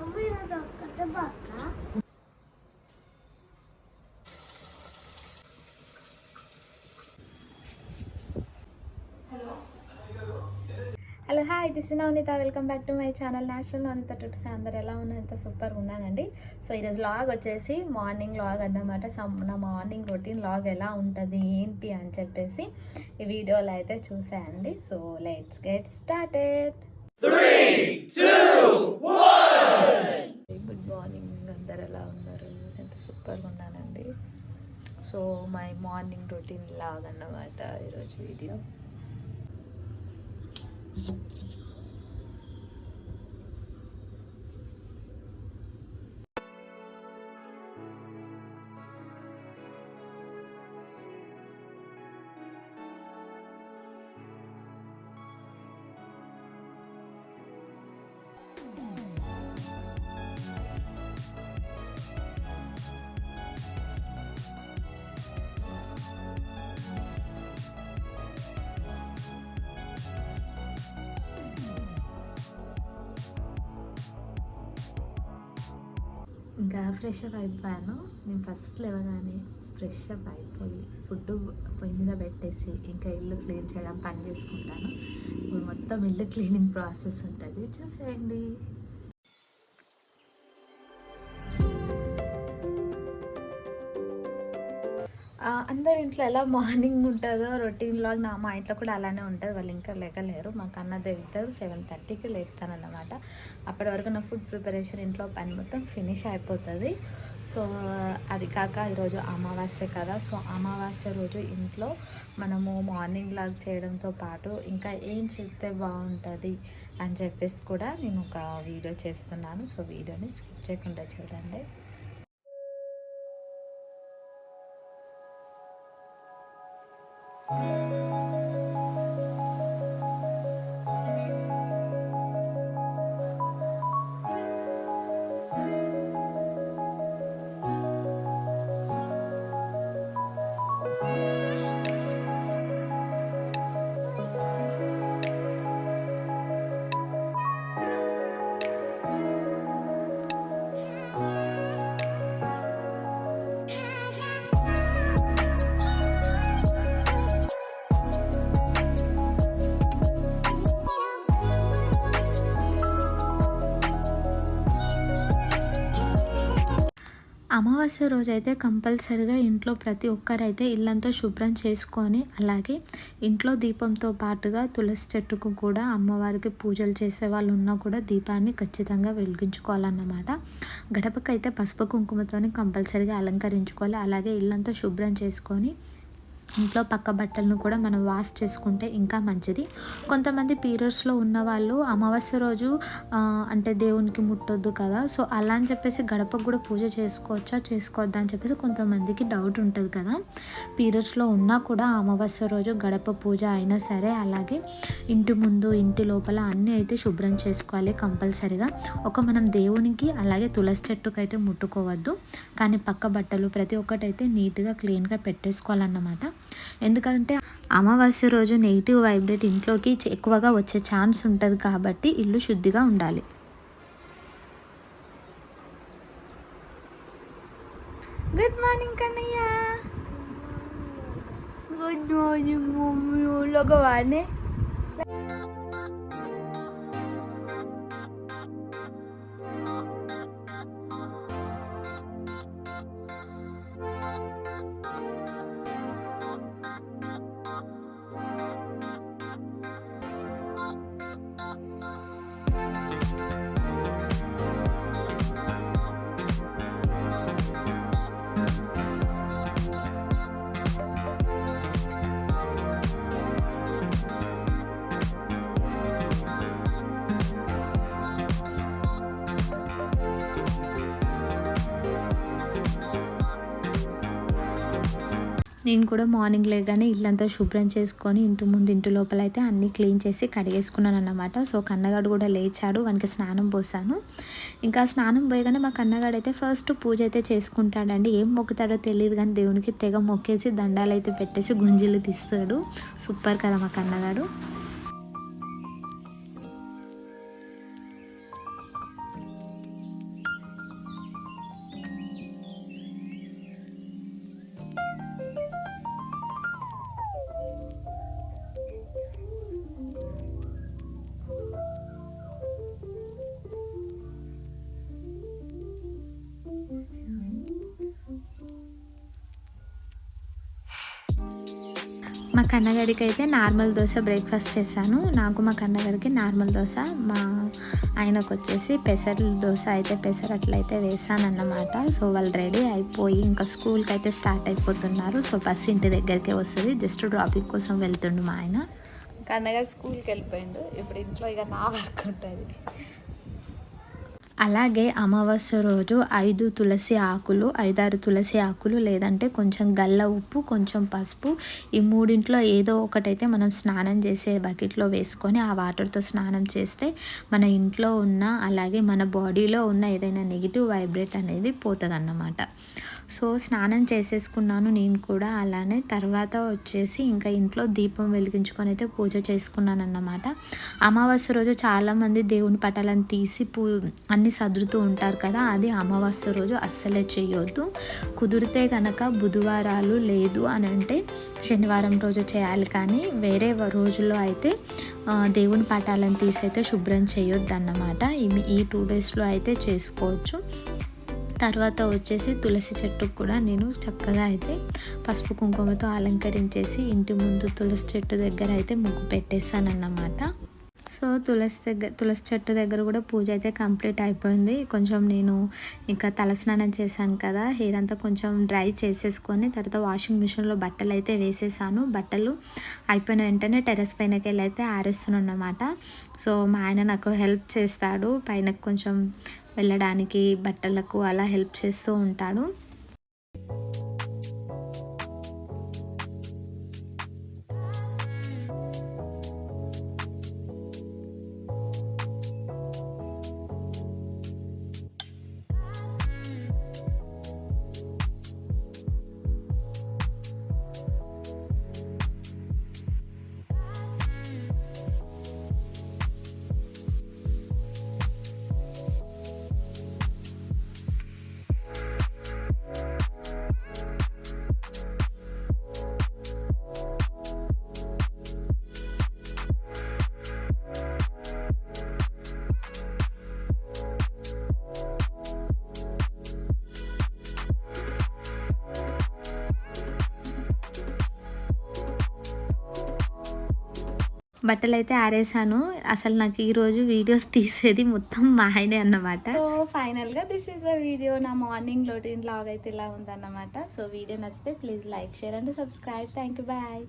Hello hi this Navaneetha. Welcome back to my channel national Navaneetha to అందరు ఎలా ఉన్నారు అంత సూపర్ ఉన్నానండి. సో ఈరోజు లాగ్ వచ్చేసి మార్నింగ్ లాగ్ అన్నమాట. నా మార్నింగ్ రొటీన్ లాగ్ ఎలా ఉంటుంది ఏంటి అని చెప్పేసి ఈ వీడియోలో అయితే చూసాయండి so let's get started good morning అందరు ఎలా ఉన్నారు ఎంత సూపర్గా ఉన్నానండి so my morning routine vlog అన్నమాట ఈరోజు వీడియో. ఇంకా ఫ్రెష్ అప్ అయిపోయాను. నేను ఫస్ట్ లేవగానే ఫ్రెష్ అప్ అయిపోయి ఫుడ్ పొయ్యి మీద పెట్టేసి ఇంకా ఇల్లు క్లీన్ చేయడం పని చేసుకుంటాను. ఇప్పుడు మొత్తం ఇల్లు క్లీనింగ్ ప్రాసెస్ ఉంటుంది. చూసేయండి. అందరి ఇంట్లో ఎలా మార్నింగ్ ఉంటుందో రొటీన్ లాగ్ నా మా ఇంట్లో కూడా అలానే ఉంటుంది. వాళ్ళు ఇంకా లేకలేరు. మాకు కన్నదేవి ఇద్దరు సెవెన్ థర్టీకి లేపుతానన్నమాట అప్పటి వరకు నా ఫుడ్ ప్రిపరేషన్ ఇంట్లో పని మొత్తం ఫినిష్ అయిపోతుంది. సో అది కాక ఈరోజు అమావాస్య కదా. సో అమావాస్య రోజు ఇంట్లో మనము మార్నింగ్ లాగ్ చేయడంతో పాటు ఇంకా ఏం చేస్తే బాగుంటుంది అని చెప్పేసి కూడా నేను ఒక వీడియో చేస్తున్నాను. సో వీడియోని స్కిప్ చేయకుండా చూడండి. అమావాస్య రోజైతే కంపల్సరిగా ఇంట్లో ప్రతి ఒక్కరైతే ఇల్లంతా శుభ్రం చేసుకొని అలాగే ఇంట్లో దీపంతో పాటుగా తులసి చెట్టుకు కూడా అమ్మవారికి పూజలు చేసే వాళ్ళు ఉన్నా కూడా దీపాన్ని ఖచ్చితంగా వెలిగించుకోవాలన్నమాట. గడపకైతే పసుపు కుంకుమతోని కంపల్సరిగా అలంకరించుకోవాలి. అలాగే ఇల్లంతా శుభ్రం చేసుకొని ఇంట్లో పక్క బట్టలను కూడా మనం వాష్ చేసుకుంటే ఇంకా మంచిది. కొంతమంది పీరియడ్స్లో ఉన్న వాళ్ళు అమావాస్య రోజు అంటే దేవునికి ముట్టొద్దు కదా. సో అలా అని చెప్పేసి గడపకు కూడా పూజ చేసుకోవచ్చా చేసుకోవద్దా అని చెప్పేసి కొంతమందికి డౌట్ ఉంటుంది కదా. పీరియడ్స్లో ఉన్నా కూడా అమావాస్య రోజు గడప పూజ అయినా సరే అలాగే ఇంటి ముందు ఇంటి లోపల అన్నీ అయితే శుభ్రం చేసుకోవాలి కంపల్సరిగా. ఒక మనం దేవునికి అలాగే తులసి చెట్టుకు అయితే ముట్టుకోవద్దు. కానీ పక్క బట్టలు ప్రతి ఒక్కటైతే నీట్గా క్లీన్గా పెట్టేసుకోవాలన్నమాట. ఎందుకంటే అమావాస్య రోజు నెగిటివ్ వైబ్రేట్ ఇంట్లోకి ఎక్కువగా వచ్చే ఛాన్స్ ఉంటుంది కాబట్టి ఇల్లు శుద్ధిగా ఉండాలి. Good morning Kannayya. Good morning mummy. లగవానే నేను కూడా మార్నింగ్ లేగానే ఇల్లంతా శుభ్రం చేసుకొని ఇంటి ముందు ఇంటి లోపల అయితే అన్నీ క్లీన్ చేసి కడిగేసుకున్నాను అన్నమాట. సో కన్నగాడు కూడా లేచాడు వానికి స్నానం పోసాను. ఇంకా స్నానం పోయగానే మా కన్నగాడు అయితే ఫస్ట్ పూజ అయితే చేసుకుంటాడండి. ఏం మొక్కుతాడో తెలియదు కానీ దేవునికి తెగ మొక్కేసి దండాలు అయితే పెట్టేసి గుంజీలు తీస్తాడు. సూపర్ కదా మా కన్నగాడు. మా కన్నగడికి అయితే నార్మల్ దోశ బ్రేక్ఫాస్ట్ చేశాను. నాకు మా కన్నగడికి నార్మల్ దోశ మా ఆయనకు వచ్చేసి పెసర దోశ అయితే పెసర అట్లయితే వేసానన్నమాట. సో వాళ్ళు రెడీ అయిపోయి ఇంకా స్కూల్కి అయితే స్టార్ట్ అయిపోతున్నారు. సో బస్ ఇంటి దగ్గరికే వస్తుంది. జస్ట్ డ్రాపింగ్ కోసం వెళ్తుండు మా ఆయన. కన్నగారు స్కూల్కి వెళ్ళిపోయిండు. ఇప్పుడు ఇంట్లో ఇక నా వర్క్ ఉంటుంది. అలాగే అమావాస్య రోజు ఐదు తులసి ఆకులు ఐదారు తులసి ఆకులు లేదంటే కొంచెం గల్ల ఉప్పు కొంచెం పసుపు ఈ మూడింట్లో ఏదో ఒకటైతే మనం స్నానం చేసే బకెట్లో వేసుకొని ఆ వాటర్తో స్నానం చేస్తే మన ఇంట్లో ఉన్న అలాగే మన బాడీలో ఉన్న ఏదైనా నెగిటివ్ వైబ్రేట్ అనేది పోతుంది అన్నమాట సో స్నానం చేసేసుకున్నాను నేను కూడా అలానే. తర్వాత వచ్చేసి ఇంకా ఇంట్లో దీపం వెలిగించుకొని అయితే పూజ చేసుకున్నాను అన్నమాట అమావాస్య రోజు చాలామంది దేవుని పటాలను తీసి పూ అన్ని సదురుతూ ఉంటారు కదా అది అమావాస్య రోజు అస్సలే చేయొద్దు. కుదిరితే కనుక బుధవారాలు లేదు అని అంటే శనివారం రోజు చేయాలి కానీ వేరే రోజుల్లో అయితే దేవుని పటాలను తీసి అయితే శుభ్రం చేయొద్దు అన్నమాట ఈ టూ డేస్లో అయితే చేసుకోవచ్చు. తర్వాత వచ్చేసి తులసి చెట్టుకు కూడా నేను చక్కగా అయితే పసుపు కుంకుమతో అలంకరించేసి ఇంటి ముందు తులసి చెట్టు దగ్గర అయితే ముగ్గు పెట్టేశానన్నమాట. సో తులసి దగ్గర తులసి చెట్టు దగ్గర కూడా పూజ అయితే కంప్లీట్ అయిపోయింది. కొంచెం నేను ఇంకా తలస్నానం చేశాను కదా హెయిర్ అంతా కొంచెం డ్రై చేసేసుకొని తర్వాత వాషింగ్ మిషన్లో బట్టలు అయితే వేసేసాను. బట్టలు అయిపోయిన వెంటనే టెర్రస్ పైనకి వెళ్ళి అయితే ఆరేస్తున్నాను అనమాట సో మా ఆయన నాకు హెల్ప్ చేస్తాడు. పైన కొంచెం వెళ్ళడానికి బట్టలకు అలా హెల్ప్ చేస్తూ ఉంటాడు. బట్టలు అయితే ఆరేసాను. అసలు నాకు ఈరోజు వీడియోస్ తీసేది మొత్తం మా ఆయనే అన్నమాట. సో ఫైనల్గా దిస్ ఈస్ ద వీడియో. నా మార్నింగ్ రొటీన్ లాగ్ అయితే ఇలా ఉందన్నమాట. సో వీడియో నచ్చితే please like share and subscribe. Thank you bye.